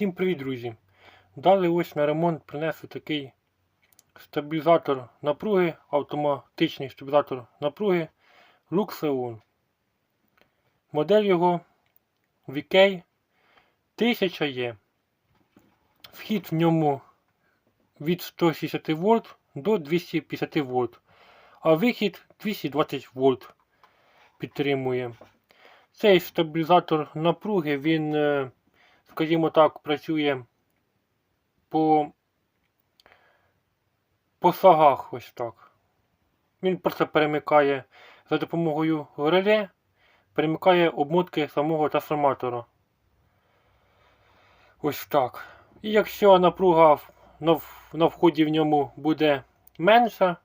Всім привіт, друзі! Далі ось на ремонт принесли такий стабілізатор напруги, автоматичний стабілізатор напруги Luxeon. Модель його VK 1000 є. Вхід в ньому від 160 вольт до 250 вольт, а вихід 220 вольт підтримує. Цей стабілізатор напруги, він, е, скажімо так, працює по, по сагах ось так. Він просто перемикає за допомогою реле, перемикає обмотки самого трансформатора. Ось так. І якщо напруга на, вході в ньому буде менша,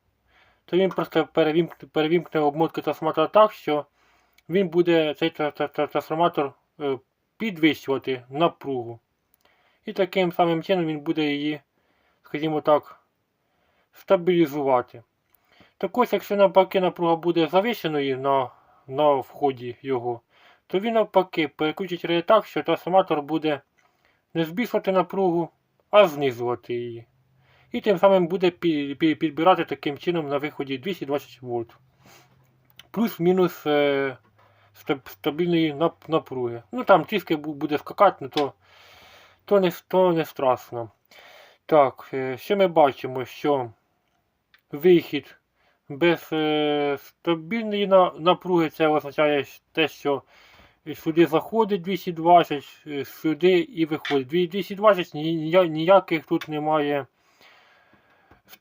то він просто перевімкне, перевімкне обмотки трансформатора так, що він буде цей тра- тра- тра- трансформатор е, підвищувати напругу. І таким самим чином він буде її, скажімо так, стабілізувати. Так ось, якщо навпаки напруга буде завищеною на, на вході його, то він навпаки переключить реле так, що трансформатор буде не збільшувати напругу, а знизувати її. І тим самим буде пі- пі- підбирати таким чином на виході 220 вольт. Плюс-мінус е, стабільної напруги. Ну там бу- буде скакати, ну то, то, не, то не страшно. Так, е, що ми бачимо, що вихід без е, стабільної напруги, це означає те, що сюди заходить 220, е, сюди і виходить. 220 ніяких тут немає.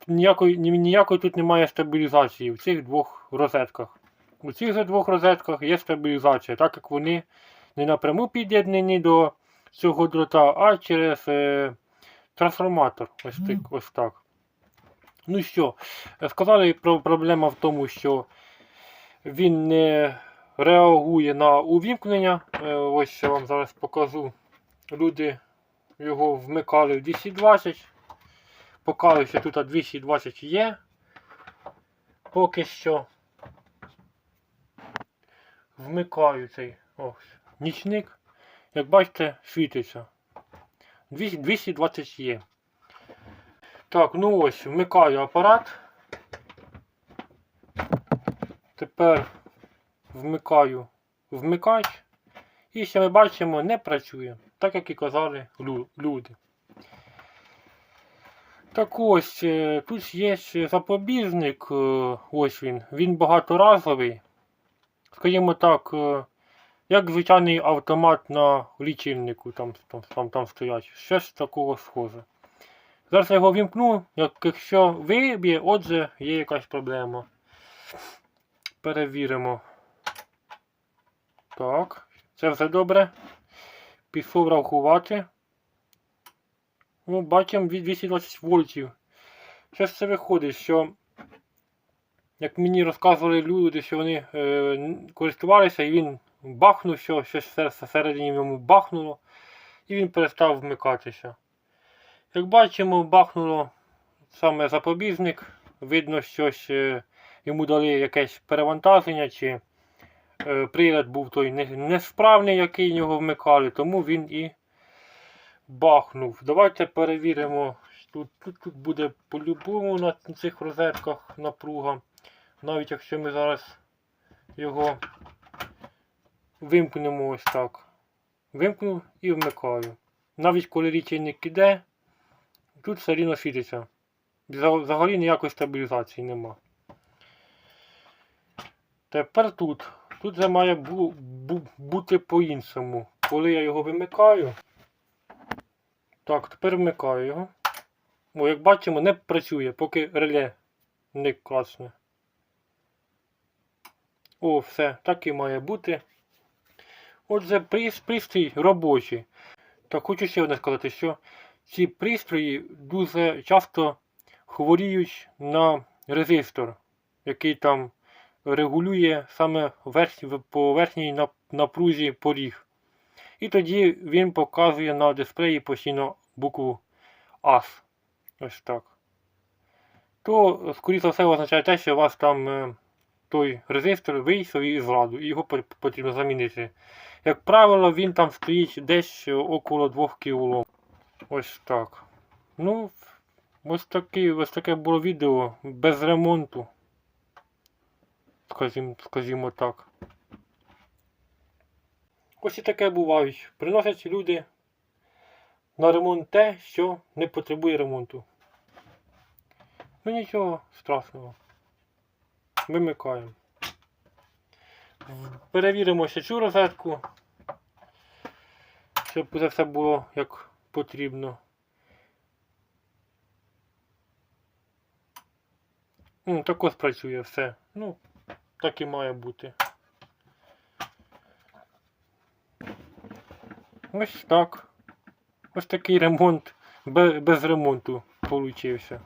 Ніякої, ніякої тут немає стабілізації в цих двох розетках. У цих же двох розетках є стабілізація, так як вони не напряму під'єднані до цього дрота, а через е, трансформатор. Ось, так, ось так. Ну що, е, сказали, про проблема в тому, що він не реагує на увімкнення. Е, Ось я вам зараз покажу. Люди його вмикали в 220. Показую, що тут 220 є. Поки що вмикаю цей ось, нічник. Як бачите, світиться. 220 є. Так, ну ось, вмикаю апарат. Тепер вмикаю вмикач. І що ми бачимо, не працює, так як і казали люди. Так ось, е, тут є запобіжник, е, ось він, він багаторазовий. Скажімо так, е, як звичайний автомат на лічильнику там, там, там, там стоять. Щось такого схоже. Зараз я його вімкну, якщо виб'є, отже, є якась проблема. Перевіримо. Так, це все добре. Пішов рахувати. Ну, бачимо від 220 вольтів. Що ж це виходить, що як мені розказували люди, що вони е, користувалися і він бахнув, що щось всередині в ньому бахнуло, і він перестав вмикатися. Як бачимо, бахнуло саме запобіжник. Видно, щось е, йому дали якесь перевантаження, чи е, прилад був той несправний, який його вмикали, тому він і бахнув. Давайте перевіримо. Тут, тут, тут буде по-любому на цих розетках напруга. Навіть якщо ми зараз його вимкнемо ось так. Вимкнув і вмикаю. Навіть коли лічильник іде, тут все рівно світиться. Взагалі ніякої стабілізації нема. Тепер тут. Тут це має бу- бу- бути по-іншому. Коли я його вимикаю. Так, тепер вмикаю його. О, як бачимо, не працює, поки реле не класне. О, все, так і має бути. Отже, пристрій робочий. Так хочу ще одне сказати, що ці пристрої дуже часто хворіють на резистор, який там регулює саме верх- по верхній напрузі поріг. І тоді він показує на дисплеї постійно букву AS. Ось так. То, скоріше за все, означає те, що у вас там е, той резистор вийшов із ладу, і його потрібно замінити. Як правило, він там стоїть десь около 2 кОм. Ось так. Ну, ось, такі, ось таке було відео без ремонту. Скажімо, скажімо так. Ось і таке бувають. Приносять люди на ремонт те, що не потребує ремонту. Ну нічого страшного. Вимикаємо. Перевіримо ще цю розетку, щоб це все було як потрібно. Ну, ось працює все. Ну, так і має бути. Ось так. Ось такий ремонт без ремонту получився.